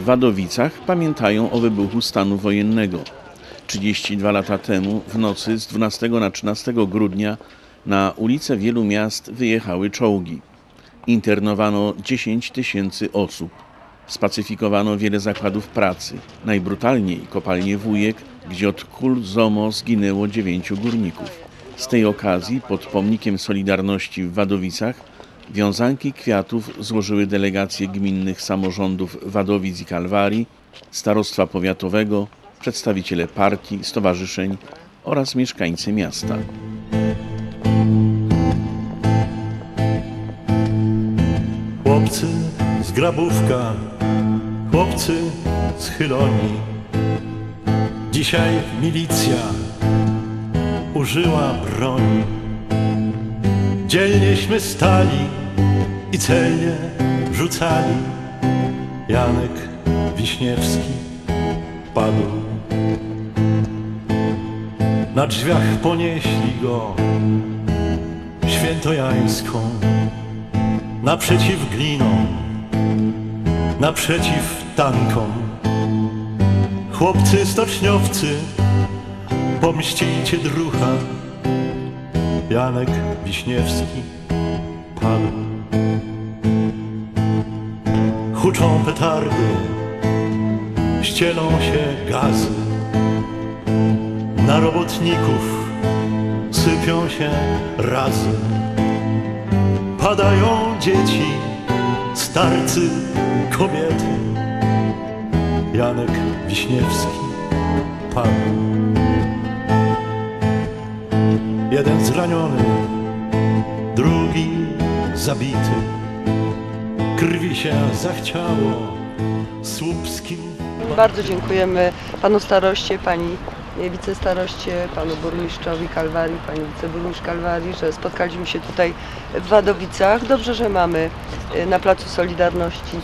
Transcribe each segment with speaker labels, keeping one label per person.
Speaker 1: w Wadowicach pamiętają o wybuchu stanu wojennego. 32 lata temu, w nocy z 12 na 13 grudnia, na ulice wielu miast wyjechały czołgi. Internowano 10 tysięcy osób. Spacyfikowano wiele zakładów pracy. Najbrutalniej kopalnię Wujek, gdzie od kul ZOMO zginęło dziewięciu górników. Z tej okazji pod pomnikiem Solidarności w Wadowicach wiązanki kwiatów złożyły delegacje gminnych samorządów Wadowic i Kalwarii, starostwa powiatowego, przedstawiciele partii, stowarzyszeń oraz mieszkańcy miasta.
Speaker 2: Chłopcy z grabówka, chłopcy z chyloni. Dzisiaj milicja użyła broni. Dzielnieśmy stali i celnie rzucali. Janek Wiśniewski padł. Na drzwiach ponieśli go świętojańską naprzeciw glinom, naprzeciw tankom. Chłopcy stoczniowcy, pomścicie drucha. Janek Wiśniewski padł. Huczą petardy, ścielą się gazy. Na robotników sypią się razy. Padają dzieci, starcy, kobiety. Janek Wiśniewski padł. Jeden zraniony, drugi zabity. Krwi się zachciało słupskim.
Speaker 3: Bardzo dziękujemy panu staroście, pani wicestaroście, panu burmistrzowi Kalwarii, pani wiceburmistrz Kalwarii, że spotkaliśmy się tutaj w Wadowicach. Dobrze, że mamy y, na Placu Solidarności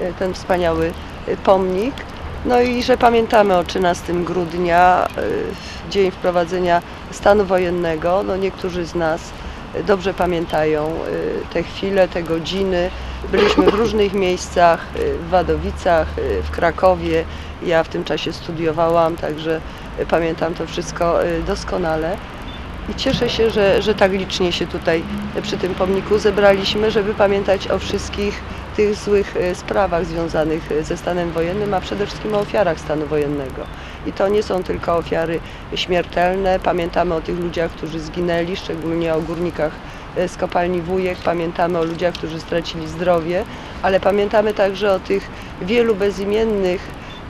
Speaker 3: y, ten wspaniały y, pomnik. No i że pamiętamy o 13 grudnia, dzień wprowadzenia stanu wojennego. No niektórzy z nas dobrze pamiętają y, te chwile, te godziny. Byliśmy w różnych miejscach, y, w Wadowicach, w Krakowie. Ja w tym czasie studiowałam, także pamiętam to wszystko doskonale. I cieszę się, że, że tak licznie się tutaj przy tym pomniku zebraliśmy, żeby pamiętać o wszystkich tych złych sprawach związanych ze stanem wojennym, a przede wszystkim o ofiarach stanu wojennego. I to nie są tylko ofiary śmiertelne. Pamiętamy o tych ludziach, którzy zginęli, szczególnie o górnikach y, z kopalni Wujek. Pamiętamy o ludziach, którzy stracili zdrowie, ale pamiętamy także o tych wielu bezimiennych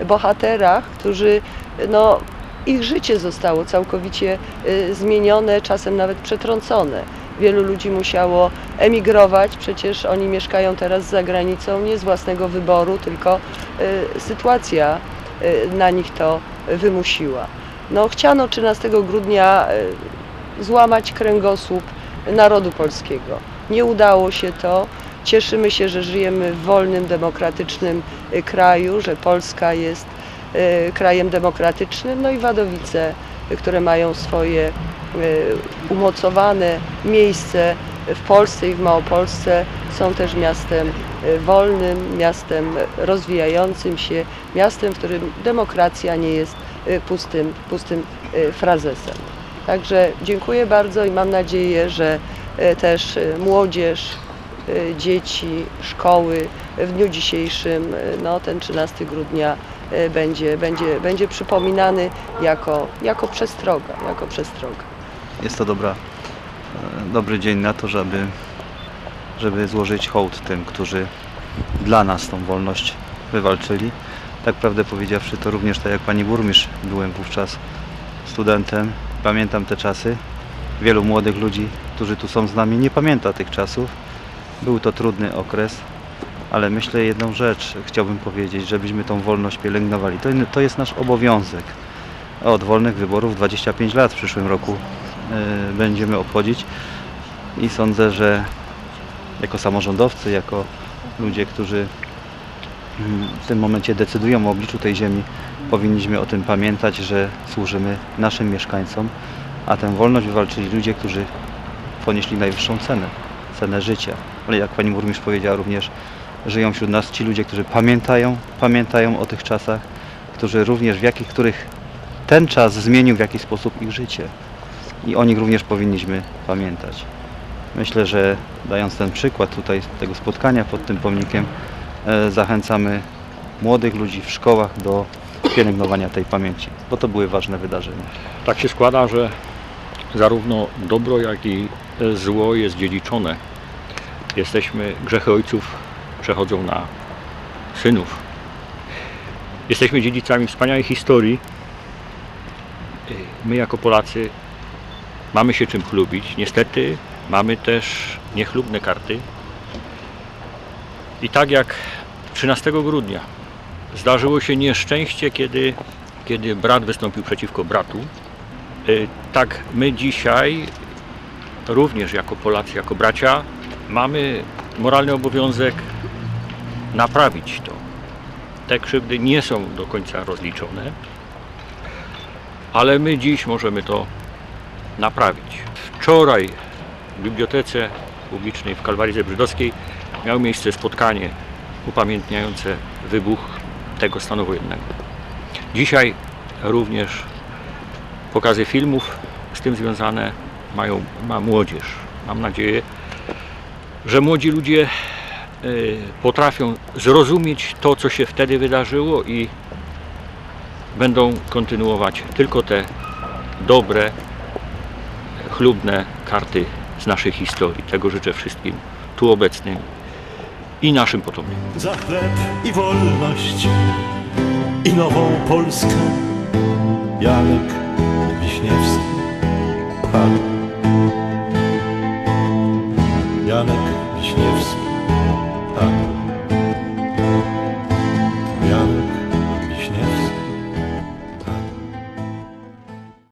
Speaker 3: bohaterach, którzy no, ich życie zostało całkowicie y, zmienione, czasem nawet przetrącone. Wielu ludzi musiało emigrować, przecież oni mieszkają teraz za granicą nie z własnego wyboru, tylko sytuacja na nich to wymusiła. No, chciano 13 grudnia y, złamać kręgosłup narodu polskiego. Nie udało się to. Cieszymy się, że żyjemy w wolnym, demokratycznym y, kraju, że Polska jest y, krajem demokratycznym, no i Wadowice, które mają swoje umocowane miejsce w Polsce i w Małopolsce, są też miastem y, wolnym, miastem rozwijającym się, miastem, w którym demokracja nie jest y, pustym, pustym y, frazesem. Także dziękuję bardzo i mam nadzieję, że też młodzież, dzieci, szkoły w dniu dzisiejszym, no, ten 13 grudnia będzie, będzie, będzie przypominany jako, jako przestroga, jako przestroga.
Speaker 4: jest to dobra, e, dobry dzień na to, żeby, żeby złożyć hołd tym, którzy dla nas tą wolność wywalczyli. Tak prawdę powiedziawszy, to również tak jak pani burmistrz, byłem wówczas studentem, pamiętam te czasy. Wielu młodych ludzi, którzy tu są z nami, nie pamięta tych czasów. Był to trudny okres, ale myślę jedną rzecz chciałbym powiedzieć, żebyśmy tą wolność pielęgnowali. To, to jest nasz obowiązek. Od wolnych wyborów 25 lat w przyszłym roku będziemy obchodzić i sądzę, że jako samorządowcy, jako ludzie, którzy mm, w tym momencie decydują o obliczu tej ziemi, powinniśmy o tym pamiętać, że służymy naszym mieszkańcom, a tę wolność wywalczyli ludzie, którzy ponieśli najwyższą cenę, cenę życia. Ale jak pani burmistrz powiedziała również, żyją wśród nas ci ludzie, którzy pamiętają, pamiętają o tych czasach, którzy również w jakich, których ten czas zmienił w jakiś sposób ich życie. I o nich również powinniśmy pamiętać. Myślę, że dając ten przykład tutaj tego spotkania pod tym pomnikiem, e, zachęcamy młodych ludzi w szkołach do pielęgnowania tej pamięci, bo to były ważne wydarzenia.
Speaker 5: Tak się składa, że zarówno dobro, jak i e, zło jest dziedziczone. Jesteśmy, grzechy ojców przechodzą na synów. Jesteśmy dziedzicami wspaniałej historii. My jako Polacy mamy się czym chlubić. Niestety mamy też niechlubne karty. I tak jak 13 grudnia zdarzyło się nieszczęście, kiedy, kiedy brat wystąpił przeciwko bratu, Y, Tak, my dzisiaj również jako Polacy, jako bracia mamy moralny obowiązek naprawić to. Te krzywdy nie są do końca rozliczone, ale my dziś możemy to naprawić. Wczoraj w Bibliotece Publicznej w Kalwarii Zebrzydowskiej miało miejsce spotkanie upamiętniające wybuch tego stanu wojennego. Dzisiaj również pokazy filmów z tym związane mają, ma młodzież. Mam nadzieję, że młodzi ludzie y, potrafią zrozumieć to, co się wtedy wydarzyło i będą kontynuować tylko te dobre, chlubne karty z naszej historii. Tego życzę wszystkim tu obecnym i naszym potomkom.
Speaker 2: za chleb i wolność i nową Polskę. Janek Wiśniewski. Ha. Janek Wiśniewski.